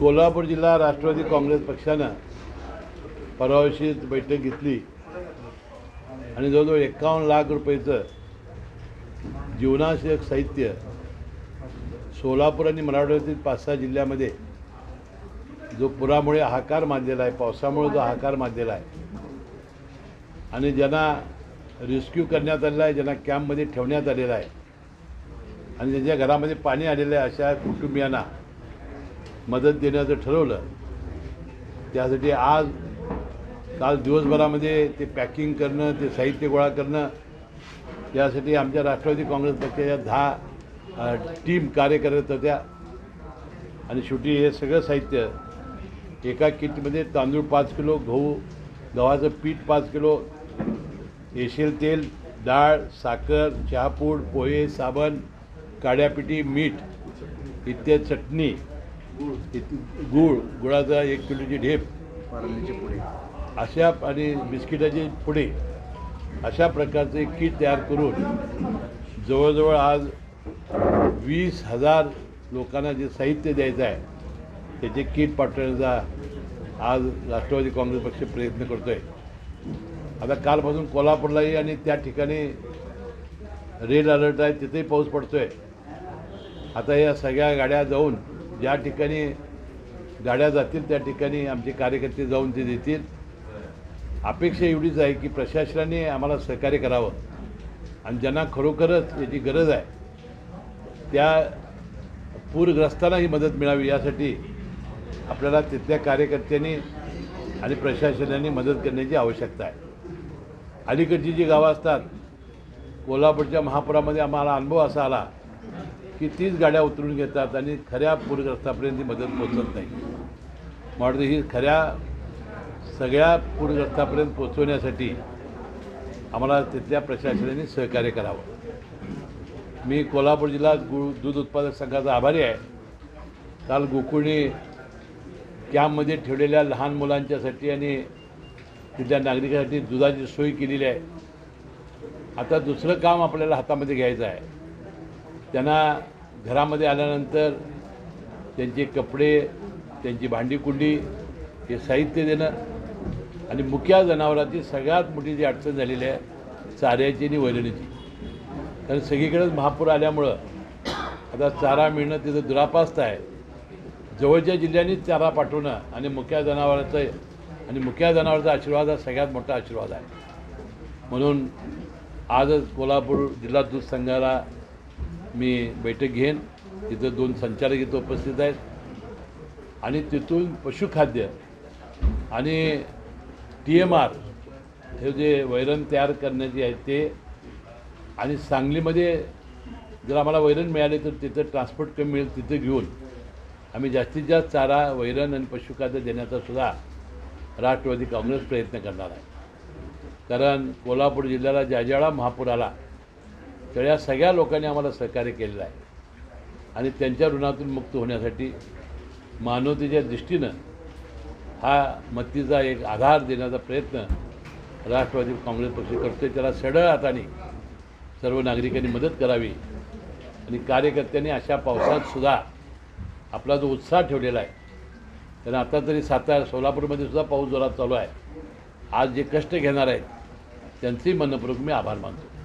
कोल्हापूर जिल्हा राष्ट्रवादी काँग्रेस पक्षानं परवाशी बैठक घेतली. आणि जवळजवळ एकावन्न लाख रुपयेचं जीवनाशयक साहित्य सोलापूर आणि मराठवाड्यातील पाच सहा जिल्ह्यामध्ये जो पुरामुळे हाकार मानलेला आहे पावसामुळे जो हाकार मानलेला आहे आणि ज्यांना रेस्क्यू करण्यात आलेला आहे ज्यांना कॅम्पमध्ये ठेवण्यात आलेला आहे आणि ज्यांच्या घरामध्ये पाणी आलेलं आहे अशा कुटुंबियांना मदत देण्याचं ठरवलं. त्यासाठी आज काल दिवसभरामध्ये ते पॅकिंग करणं ते साहित्य गोळा करणं यासाठी आमच्या राष्ट्रवादी काँग्रेस पक्षाच्या दहा टीम कार्य करत होत्या. आणि शेवटी हे सगळं साहित्य एका किटमध्ये तांदूळ पाच किलो गहू गव्हाचं पीठ पाच किलो एशियल तेल डाळ साखर चहापूड पोहे साबण काड्यापिठी मीठ इत्यादी चटणी गूळ गुळाचा एक किलोची ढेप. पारलीचे पुढे अशा आणि बिस्किटाचे पुडे. अशा प्रकारचे किट तयार करून जवळजवळ आज वीस हजार लोकांना जे साहित्य द्यायचं आहे त्याचे किट पाठवण्याचा आज राष्ट्रवादी काँग्रेस पक्ष प्रयत्न करतो आहे आता कालपासून कोल्हापूरलाही आणि त्या ठिकाणी रेड अलर्ट आहे तिथेही पाऊस पडतो आहे आता या सगळ्या गाड्या जाऊन ज्या ठिकाणी गाड्या जातील त्या ठिकाणी आमचे कार्यकर्ते जाऊन ते देतील. अपेक्षा एवढीच आहे की प्रशासनाने आम्हाला सहकार्य करावं. आणि ज्यांना खरोखरच याची गरज आहे त्या पूरग्रस्तांना ही मदत मिळावी यासाठी आपल्याला तिथल्या कार्यकर्त्यांनी आणि प्रशासनाने मदत करण्याची आवश्यकता आहे. अलीकडची जी गावं असतात कोल्हापूरच्या महापुरामध्ये आम्हाला अनुभव असा आला की तीच गाड्या उतरून घेतात आणि खऱ्या पूरग्रस्तापर्यंत ती मदत पोचत नाही. म्हणून ही खऱ्या सगळ्या पूरग्रस्तापर्यंत पोचवण्यासाठी आम्हाला तिथल्या प्रशासनाने सहकार्य करावं. मी कोल्हापूर जिल्हा गु दूध उत्पादक संघाचा आभारी आहे. काल गोकुळने कॅम्पमध्ये ठेवलेल्या लहान मुलांच्यासाठी आणि तिथल्या नागरिकांसाठी दुधाची सोय केलेली आहे. आता दुसरं काम आपल्याला हातामध्ये घ्यायचं आहे. त्यांना घरामध्ये आल्यानंतर त्यांचे कपडे त्यांची भांडीकुंडी हे साहित्य देणं आणि मुख्या जनावरांची सगळ्यात मोठी जी अडचण झालेली आहे चाऱ्याची आणि वैरणीची. कारण सगळीकडेच महापूर आल्यामुळं आता चारा मिळणं तिथं दुरापास्त आहे. जवळच्या जिल्ह्यांनीच चारा पाठवणं आणि मुख्या जनावरांचं आणि मुख्या जनावरांचा आशीर्वाद हा सगळ्यात मोठा आशीर्वाद आहे. म्हणून आजच कोल्हापूर जिल्हा दूध संघाला मी बैठक घेईन. तिथं दोन संचालक इथं उपस्थित आहेत. आणि तिथून पशुखाद्य आणि टी एम आर हे जे वैरण तयार करण्याचे आहे ते. आणि सांगलीमध्ये जर आम्हाला वैरण मिळाले तर तिथं ट्रान्सपोर्ट कमी मिळेल तिथं घेऊन. आम्ही जास्तीत जास्त चारा वैरण आणि पशुखाद्य देण्याचा सुद्धा राष्ट्रवादी काँग्रेस प्रयत्न करणार आहे. कारण कोल्हापूर जिल्ह्याला ज्या ज्याला महापूर आला तर या सगळ्या लोकांनी आम्हाला सहकार्य केलेलं आहे. आणि त्यांच्या ऋणातून मुक्त होण्यासाठी मानवतेच्या दृष्टीनं हा मतीचा एक आधार देण्याचा प्रयत्न राष्ट्रवादी काँग्रेस पक्ष करतोय. त्याला सडळ हाताने सर्व नागरिकांनी मदत करावी आणि कार्यकर्त्यांनी अशा पावसात सुद्धा आपला जो उत्साह ठेवलेला आहे कारण आता तरी सातारा सोलापूरमध्ये सुद्धा पाऊस जोरात चालू आहे. आज जे कष्ट घेणार आहेत त्यांचेही मनपूर्वक मी आभार मानतो.